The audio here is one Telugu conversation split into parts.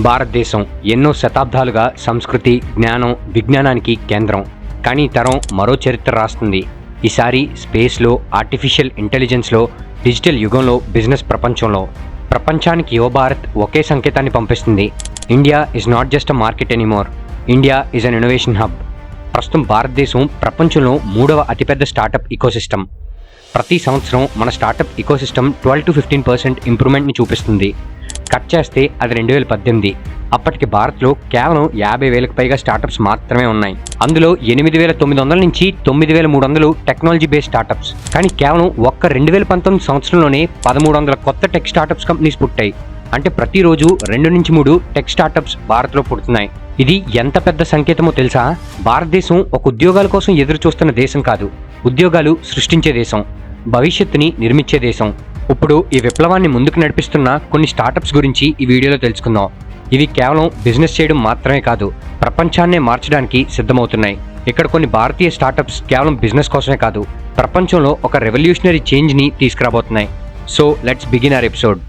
భారతదేశం ఎన్నో శతాబ్దాలుగా సంస్కృతి జ్ఞానం విజ్ఞానానికి కేంద్రం. కానీ తరం మరో చరిత్ర రాస్తుంది. ఈసారి స్పేస్లో ఆర్టిఫిషియల్ ఇంటెలిజెన్స్లో డిజిటల్ యుగంలో బిజినెస్ ప్రపంచంలో. ప్రపంచానికి యువ భారత్ ఒకే సంకేతాన్ని పంపిస్తుంది. India is not just a market anymore. India is an innovation hub. ప్రస్తుతం భారతదేశం ప్రపంచంలో మూడవ అతిపెద్ద స్టార్టప్ ఇకోసిస్టమ్ ప్రతి సంవత్సరం మన startup ecosystem twelve to fifteen percent ఇంప్రూవ్మెంట్ని చూపిస్తుంది. కట్ చేస్తే అది రెండు వేల పద్దెనిమిది. అప్పటికి భారత్లో కేవలం యాభై వేలకు పైగా స్టార్టప్స్ మాత్రమే ఉన్నాయి. అందులో ఎనిమిది వేల తొమ్మిది వందల నుంచి తొమ్మిది వేల మూడు వందలు టెక్నాలజీ బేస్డ్ స్టార్టప్స్. కానీ కేవలం ఒక్క రెండు వేల పంతొమ్మిది సంవత్సరంలోనే పదమూడు వందల కొత్త టెక్ స్టార్టప్స్ కంపెనీస్ పుట్టాయి. అంటే ప్రతిరోజు రెండు నుంచి మూడు టెక్ స్టార్టప్స్ భారత్లో పుడుతున్నాయి. ఇది ఎంత పెద్ద సంకేతమో తెలుసా? భారతదేశం ఒక ఉద్యోగాల కోసం ఎదురు చూస్తున్న దేశం కాదు. ఉద్యోగాలు సృష్టించే దేశం. భవిష్యత్తుని నిర్మించే దేశం. ఇప్పుడు ఈ విప్లవాన్ని ముందుకు నడిపిస్తున్న కొన్ని స్టార్టప్స్ గురించి ఈ వీడియోలో తెలుసుకుందాం. ఇవి కేవలం బిజినెస్ చేయడం మాత్రమే కాదు ప్రపంచాన్నే మార్చడానికి సిద్ధమవుతున్నాయి. ఇక్కడ కొన్ని భారతీయ స్టార్టప్స్ కేవలం బిజినెస్ కోసమే కాదు ప్రపంచంలో ఒక రెవల్యూషనరీ చేంజ్ని తీసుకురాబోతున్నాయి. So let's begin our episode.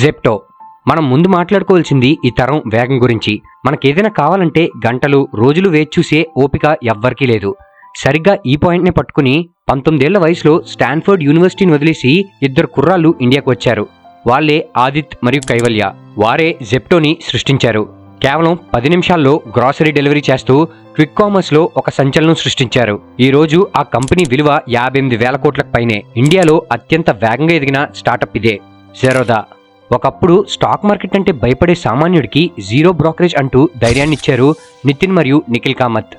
Zepto మనం ముందు మాట్లాడుకోవాల్సింది ఈ తరం వేగం గురించి. మనకేదైనా కావాలంటే గంటలు రోజులు వేచి చూసే ఓపిక ఎవ్వరికీ లేదు. సరిగ్గా ఈ పాయింట్ని పట్టుకుని పంతొమ్మిదేళ్ళ వయసులో స్టాన్ఫర్డ్ యూనివర్సిటీని వదిలేసి ఇద్దరు కుర్రాళ్ళు ఇండియాకు వచ్చారు వాళ్ళే ఆదిత్ మరియు కైవల్య. వారే జెప్టోని సృష్టించారు. కేవలం పది నిమిషాల్లో గ్రాసరీ డెలివరీ చేస్తూ క్విక్ కామర్స్లో ఒక సంచలనం సృష్టించారు. ఈ రోజు ఆ కంపెనీ విలువ యాభై ఎనిమిది వేల కోట్లకు పైనే. ఇండియాలో అత్యంత వేగంగా ఎదిగిన స్టార్టప్ ఇదే. జెరోదా. ఒకప్పుడు స్టాక్ మార్కెట్ అంటే భయపడే సామాన్యుడికి జీరో బ్రోకరేజ్ అంటూ ధైర్యాన్ని ఇచ్చారు నితిన్ మరియు నిఖిల్ కామత్.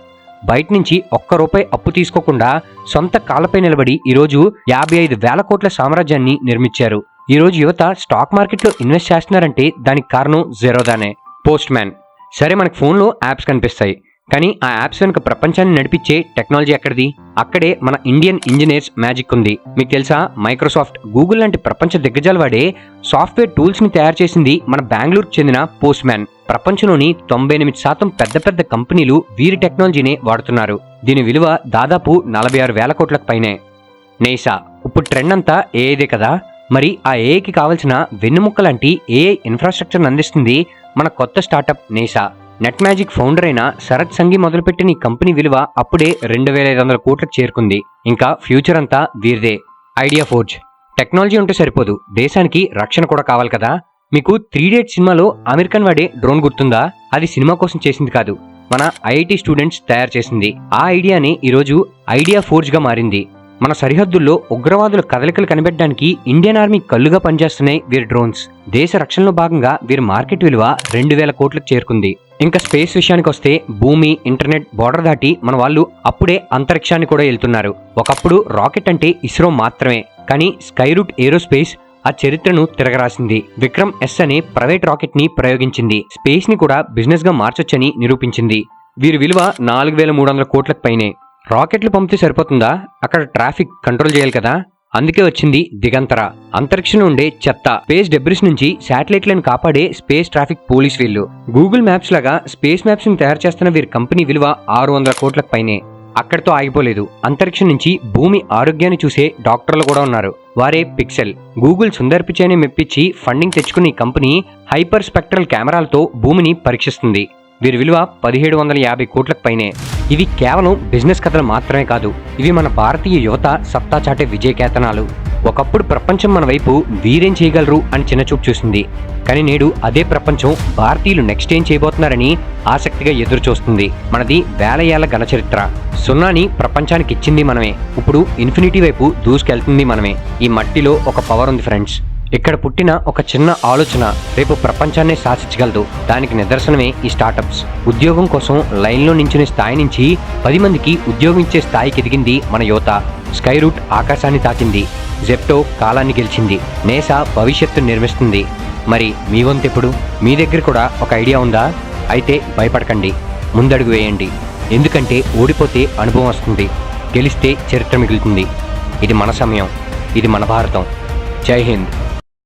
బయట నుంచి ఒక్క రూపాయి అప్పు తీసుకోకుండా సొంత కాళ్ళపై నిలబడి ఈరోజు యాభై ఐదు వేల కోట్ల సామ్రాజ్యాన్ని నిర్మించారు. ఈరోజు యువత స్టాక్ మార్కెట్లో ఇన్వెస్ట్ చేస్తున్నారంటే దానికి కారణం జెరోదానే. పోస్ట్ మ్యాన్ సరే మనకు ఫోన్లో యాప్స్ కనిపిస్తాయి. కానీ ఆ యాప్స్ వెనుక ప్రపంచాన్ని నడిపించే టెక్నాలజీ ఎక్కడిది? అక్కడే మన ఇండియన్ ఇంజనీర్స్ మ్యాజిక్ ఉంది. మీకు తెలుసా? మైక్రోసాఫ్ట్ గూగుల్ లాంటి ప్రపంచ దిగ్గజాలు వాడే సాఫ్ట్వేర్ టూల్స్ని తయారు చేసింది మన బెంగళూరుకు చెందిన పోస్ట్ మ్యాన్ ప్రపంచంలోని తొంభై ఎనిమిది శాతం పెద్ద పెద్ద కంపెనీలు వీరి టెక్నాలజీనే వాడుతున్నారు. దీని విలువ దాదాపు నలభై ఆరు వేల కోట్లకు పైనే. నేసా ఇప్పుడు ట్రెండ్ అంతా ఏఐదే కదా? మరి ఆ ఏఐకి కావాల్సిన వెన్నుముక్క లాంటి ఏఐ ఇన్ఫ్రాస్ట్రక్చర్ అందిస్తుంది మన కొత్త స్టార్టప్ నేసా. నెట్ మ్యాజిక్ ఫౌండర్ అయిన శరత్ సంఘి మొదలుపెట్టిన ఈ కంపెనీ విలువ అప్పుడే రెండు వేల ఐదు వందల కోట్లకు చేరుకుంది. ఇంకా ఫ్యూచర్ అంతా వీరిదే. Idea forge. టెక్నాలజీ ఉంటే సరిపోదు. దేశానికి రక్షణ కూడా కావాలి కదా? మీకు త్రీ డేట్ సినిమాలో అమెరికన్ వాడే డ్రోన్ గుర్తుందా? అది సినిమా కోసం చేసింది కాదు. మన ఐఐటి స్టూడెంట్స్ తయారు చేసింది. ఆ ఐడియానే ఈరోజు ఐడియా ఫోర్జ్గా మారింది. మన సరిహద్దుల్లో ఉగ్రవాదుల కదలికలు కనిపెట్టడానికి ఇండియన్ ఆర్మీ కళ్ళుగా పనిచేస్తున్నాయి వీరి డ్రోన్స్. దేశ రక్షణలో భాగంగా వీరి మార్కెట్ విలువ రెండు వేల కోట్లకు చేరుకుంది. ఇంకా స్పేస్ విషయానికి వస్తే భూమి ఇంటర్నెట్ బోర్డర్ దాటి మన వాళ్ళు అప్పుడే అంతరిక్షాన్ని కూడా వెళ్తున్నారు ఒకప్పుడు రాకెట్ అంటే ఇస్రో మాత్రమే. కానీ స్కైరూట్ ఏరోస్పేస్ ఆ చరిత్రను తిరగరాసింది. విక్రమ్ ఎస్ అనే ప్రైవేట్ రాకెట్ని ప్రయోగించింది. స్పేస్ని కూడా బిజినెస్గా మార్చొచ్చని నిరూపించింది. వీరి విలువ నాలుగు వేల మూడు వందల కోట్లకు పైనే. రాకెట్లు పంపితే సరిపోతుందా? అక్కడ ట్రాఫిక్ కంట్రోల్ చేయాలి కదా. అందుకే వచ్చింది దిగంతర. అంతరిక్షం ఉండే చెత్త. స్పేస్ డెబ్రిస్ నుంచి శాటిలైట్లను కాపాడే స్పేస్ ట్రాఫిక్ పోలీస్ వీళ్ళు. గూగుల్ మ్యాప్స్ లాగా స్పేస్ మ్యాప్స్ని తయారు చేస్తున్న వీరి కంపెనీ విలువ ఆరు వందల కోట్లకు పైనే. అక్కడితో ఆగిపోలేదు. అంతరిక్షం నుంచి భూమి ఆరోగ్యాన్ని చూసే డాక్టర్లు కూడా ఉన్నారు. వారే పిక్సెల్. గూగుల్ సుందర్ పిచైని మెప్పించి ఫండింగ్ తెచ్చుకున్న ఈ కంపెనీ హైపర్ స్పెక్ట్రల్ కెమెరాలతో భూమిని పరీక్షిస్తుంది. వీరి విలువ పదిహేడు వందల యాభై కోట్లకు పైనే. ఇవి కేవలం బిజినెస్ కథలు మాత్రమే కాదు. ఇవి మన భారతీయ యువత సత్తా చాటే విజయకేతనాలు. ఒకప్పుడు ప్రపంచం మన వైపు వీరేం చేయగలరు అని చిన్నచూపు చూసింది. కానీ నేడు అదే ప్రపంచం భారతీయులు నెక్స్ట్ ఏం చేయబోతున్నారని ఆసక్తిగా ఎదురు చూస్తుంది మనది వేల ఏళ్ళ ఘన చరిత్ర. సున్నాని ప్రపంచానికి ఇచ్చింది మనమే. ఇప్పుడు ఇన్ఫినిటీ వైపు దూసుకెళ్తుంది మనమే. ఈ మట్టిలో ఒక పవర్ ఉంది ఫ్రెండ్స్ ఇక్కడ పుట్టిన ఒక చిన్న ఆలోచన రేపు ప్రపంచాన్నే శాసించగలదు. దానికి నిదర్శనమే ఈ స్టార్టప్స్. ఉద్యోగం కోసం లైన్లో నించునే స్థాయి నుంచి పది మందికి ఉద్యోగం ఇచ్చే స్థాయికి ఎదిగింది మన యువత. స్కై రూట్ ఆకాశాన్ని తాకింది. జెప్టో కాలాన్ని గెలిచింది. నేసా భవిష్యత్తు నిర్మిస్తుంది. మరి మీ వంతెప్పుడు మీ దగ్గర కూడా ఒక ఐడియా ఉందా? అయితే భయపడకండి. ముందడుగు వేయండి. ఎందుకంటే ఓడిపోతే అనుభవం వస్తుంది. గెలిస్తే చరిత్ర మిగులుతుంది. ఇది మన సమయం. ఇది మన భారతం. జై హింద్.